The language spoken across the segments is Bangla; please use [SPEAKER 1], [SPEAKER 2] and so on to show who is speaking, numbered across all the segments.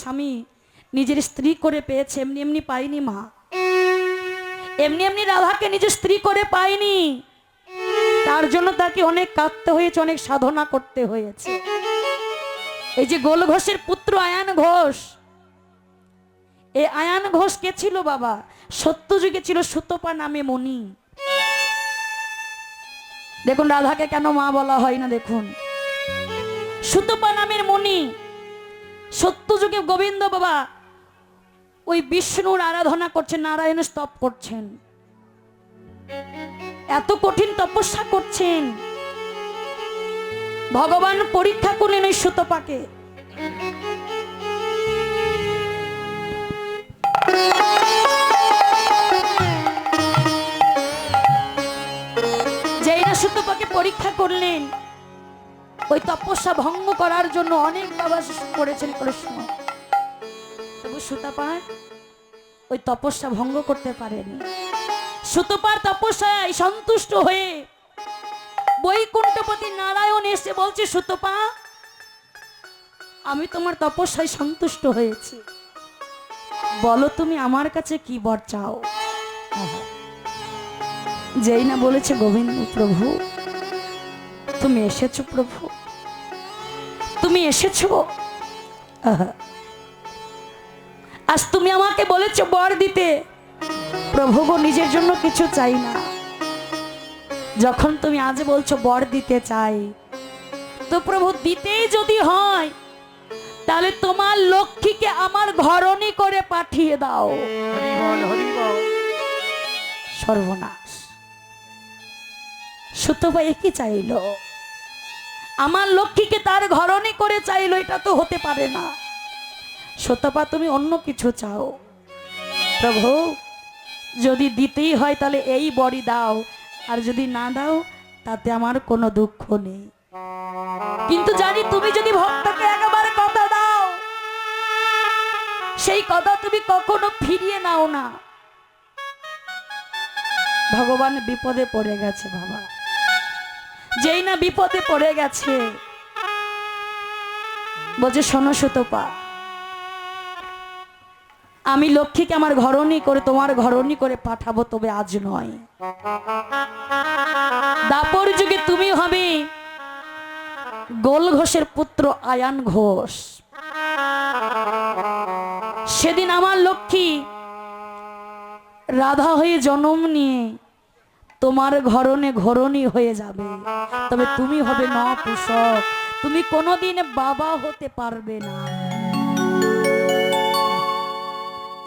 [SPEAKER 1] স্বামী নিজের স্ত্রী করে পেয়েছে, এমনি এমনি পাইনি মা। এমনি এমনি রাধাকে নিজের স্ত্রী করে পাইনি তার জন্য তাকে অনেক কাঁদতে হয়েছে, অনেক সাধনা করতে হয়েছে। এই যে গোল ঘোষের পুত্র আয়ান ঘোষ এই আয়ান ঘোষ কে ছিল বাবা? সত্য যুগে ছিল সুতপা নামে মণি। দেখুন, রাধাকে কেন মা বলা হয় না, দেখুন। সুতপা নামের মণি সত্য যুগে গোবিন্দ বাবা ওই বিষ্ণুর আরাধনা করছেন, নারায়ণ স্তব করছেন। এত কঠিন তপস্যা করছেন। ভগবান পরীক্ষা করলেন ওই সুতপাকে। যেই না সুতপাকে পরীক্ষা করলেন ওই তপস্যা ভঙ্গ করার জন্য অনেক বাবা করেছেন কৃষ্ণ। তবু সুতাপার ওই তপস্যা ভঙ্গ করতে পারেনি। সুতপার তপস্যায় সন্তুষ্ট হয়ে বৈকুণ্ঠপতি নারায়ণ এসে বলছে, সুতপা, আমি তোমার তপস্যায় সন্তুষ্ট হয়েছি। বলো তুমি আমার কাছে কি বর চাও? যেই না বলেছে, গোবিন্দ প্রভু, তুমি এসেছ প্রভু। তুমি এসেছ। আজ তুমি আমাকে বলেছ বর দিতে। প্রভু গো নিজের জন্য কিছু চাই না। যখন তুমি আজ বলছো বর দিতে চাই তো প্রভু দিতেই যদি হয় তাহলে তোমার লক্ষ্মীকে আমার ঘরণী করে পাঠিয়ে দাও। সর্বনাশ। সুতবা একই চাইল? আমার লক্ষ্মীকে তার ঘরণী করে চাইলো, এটা তো হতে পারে না। সত্যপা তুমি অন্য কিছু চাও। প্রভু, যদি দিতেই হয় তাহলে এই বড়ি দাও, আর যদি না দাও, তাতে আমার কোনো দুঃখ নেই। কিন্তু জানি তুমি যদি ভক্তকে একেবারে কথা দাও, সেই কথা তুমি কখনো ফিরিয়ে নাও না। ভগবান বিপদে পড়ে গেছে, বাবা। যেই না বিপদে পড়ে গেছে। বলছে, শোনো সুতপা, আমি লক্ষ্মীকে আমার ঘরণী করে, তোমার ঘরণী করে পাঠাবো, তবে আজ নয়। দাপর যুগে তুমি হবে গোল ঘোষের পুত্র আয়ান ঘোষ। সেদিন আমার লক্ষ্মী রাধা হয়ে জন্ম নিয়ে তোমার ঘরনে ঘরণী হয়ে যাবে। তবে তুমি হবে নপুষক তুমি কোনোদিন বাবা হতে পারবে না।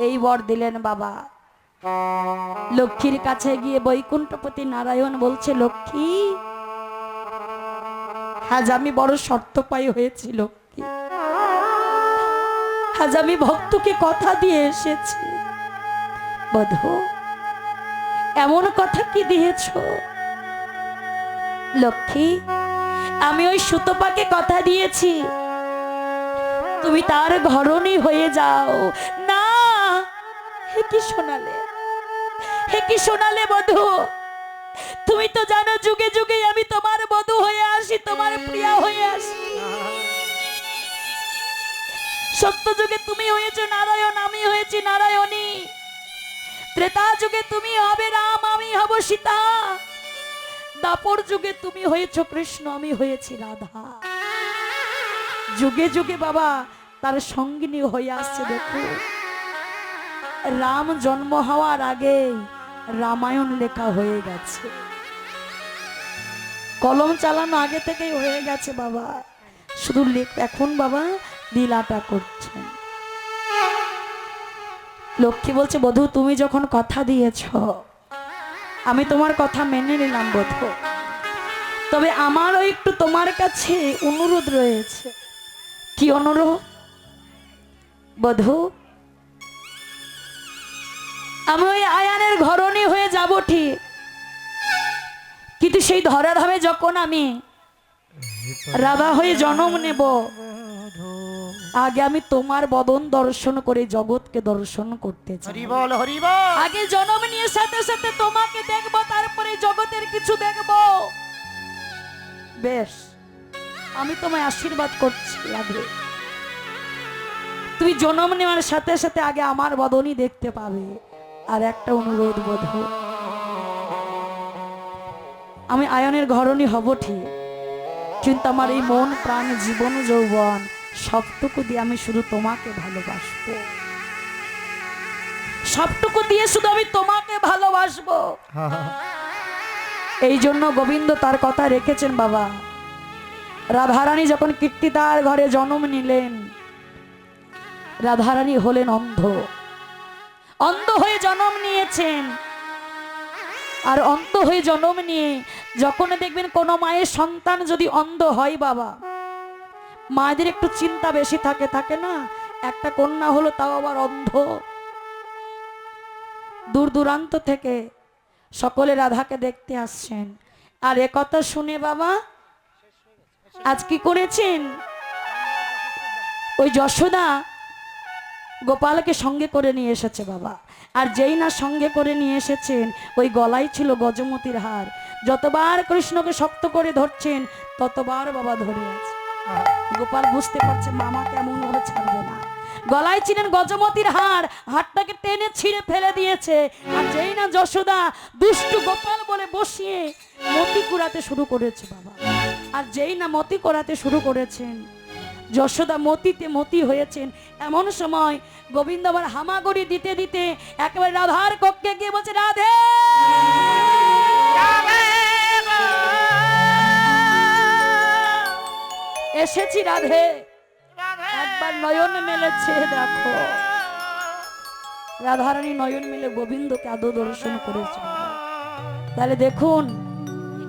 [SPEAKER 1] এই বর দিলেন বাবা। লক্ষ্মীর কাছে গিয়ে বৈকুণ্ঠপতি নারায়ণ বলছে, লক্ষ্মী, আজ আমি বড় শর্ত পাই হয়েছি, লক্ষ্মী। আজ আমি ভক্তকে কথা দিয়ে এসেছি। বধু এমন কথা কি দিয়েছ? লক্ষ্মী, আমি ওই সুতপাকে কথা দিয়েছি। তুমি তার ঘরণী হয়ে যাও। না, হে কি শোনালে? হে কি শোনালে বধু? তুমি তো জানো, যুগে যুগে আমি তোমার বধু হয়ে আসি, তোমার প্রিয়া হয়ে আসি। সত্য যুগে তুমি হয়েছো নারায়ণী ত্রেতা যুগে তুমি হবে রাম, আমি হব সীতা। দাপর যুগে তুমি হয়েছো কৃষ্ণ, আমি হয়েছি রাধা। যুগে যুগে বাবা, তার সঙ্গিনী হয়ে আসছে, দেখো। রাম জন্ম হওয়ার আগে রামায়ণ লেখা হয়ে গেছে। কলম চালানো আগে থেকেই হয়ে গেছে বাবা। শুধু লেখ- এখন বাবা লীলাটা করছেন। লক্ষ্মী বলছে, বধু, তুমি যখন কথা দিয়েছ, আমি তোমার কথা মেনে নিলাম, বধু। তবে আমারও একটু তোমার কাছে অনুরোধ রয়েছে। কি অনুরোধ? বধু, আমি ওই আয়ানের ঘরণী হয়ে যাব ঠিক। কিন্তু সেই ধরাধামে যখন আমি রাধা হয়ে জন্ম নেব আগে আমি তোমার বদন দর্শন করে জগৎকে দর্শন করতে চাই।
[SPEAKER 2] বল হরি
[SPEAKER 1] আগে জন্ম নিয়ে সাথে সাথে তোমাকে দেখব তারপরে জগতের কিছু দেখব। বেশ আমি তোমায় আশীর্বাদ করছি রাধে তুমি জন্ম নেওয়ার সাথে সাথে আগে আমার বদনই দেখতে পাবে। আর একটা অনুরোধ বোধ আমি আয়নের ঘরণী হব ঠিক। কিন্তু আমার এই মন প্রাণ জীবন যৌবন সবটুকু দিয়ে আমি শুধু তোমাকে ভালোবাসবো। সবটুকু দিয়ে শুধু আমি তোমাকে ভালোবাসবো। এই জন্য গোবিন্দ তার কথা রেখেছেন বাবা। রাধারানী যখন কীর্তিদার ঘরে জন্ম নিলেন রাধারানী হলেন অন্ধ। অন্ধ হয়ে জন্ম নিয়েছেন। আর অন্ধ হয়ে জন্ম নিয়ে যখন দেখবেন কোনো মায়ের সন্তান যদি অন্ধ হয় বাবা মায়েদের একটু চিন্তা বেশি থাকে থাকে না? একটা কন্যা হলো তাও আবার অন্ধ। দূর দূরান্ত থেকে সকলে রাধাকে দেখতে আসছেন। আর এ কথা শুনে বাবা, আজ কি করেছেন? ওই যশোদা গোপালকে সঙ্গে করে নিয়ে এসেছে বাবা। আর যেই না সঙ্গে করে নিয়ে এসেছেন, ওই গলায় ছিল গজমতির হার। যতবার কৃষ্ণকে শক্ত করে ধরছেন, ততবার বাবা ধরে আছে। গোপাল বুঝতে পারছে মামা কেমন ভাবে ছাড়বে না। গলায় ছিলেন গজমতির হার, হাতটাকে টেনে ছিঁড়ে ফেলে দিয়েছে। আর যেই না যশোদা দুষ্টু গোপাল বলে বসিয়ে মতি কুড়াতে শুরু করেছে বাবা। আর যেই না মতি করাতে শুরু করেছেন, যশোদা মতিতে মতি হয়েছেন। এমন সময় গোবিন্দ আবার হামাগুড়ি দিতে দিতে একেবারে রাধার কক্ষে গিয়ে বলছে, রাধে! এসেছি রাধে। একবার নয়ন মেলেছে দেখো। রাধারানী নয়ন মেলে গোবিন্দকে আদৌ দর্শন করেছে। তাহলে দেখুন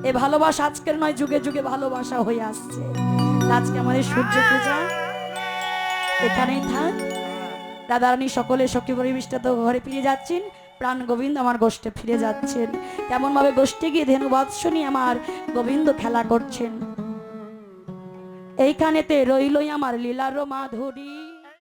[SPEAKER 1] এ ভালোবাসা আজকের নয় যুগে যুগে ভালোবাসা হয়ে আসছে। আজকে আমাদের সূর্য পূজা। এখানেই থাক। রাধারানী সকলে সখী পরিবেশটা তো ঘরে ফিরে যাচ্ছেন। প্রাণ গোবিন্দ আমার গোষ্ঠে ফিরে যাচ্ছেন। কেমন ভাবে গোষ্ঠে গিয়ে ধেনু বৎস নিয়ে আমার গোবিন্দ খেলা করছেন। এইখানেতে রইলই আমার লীলার মাধুরী।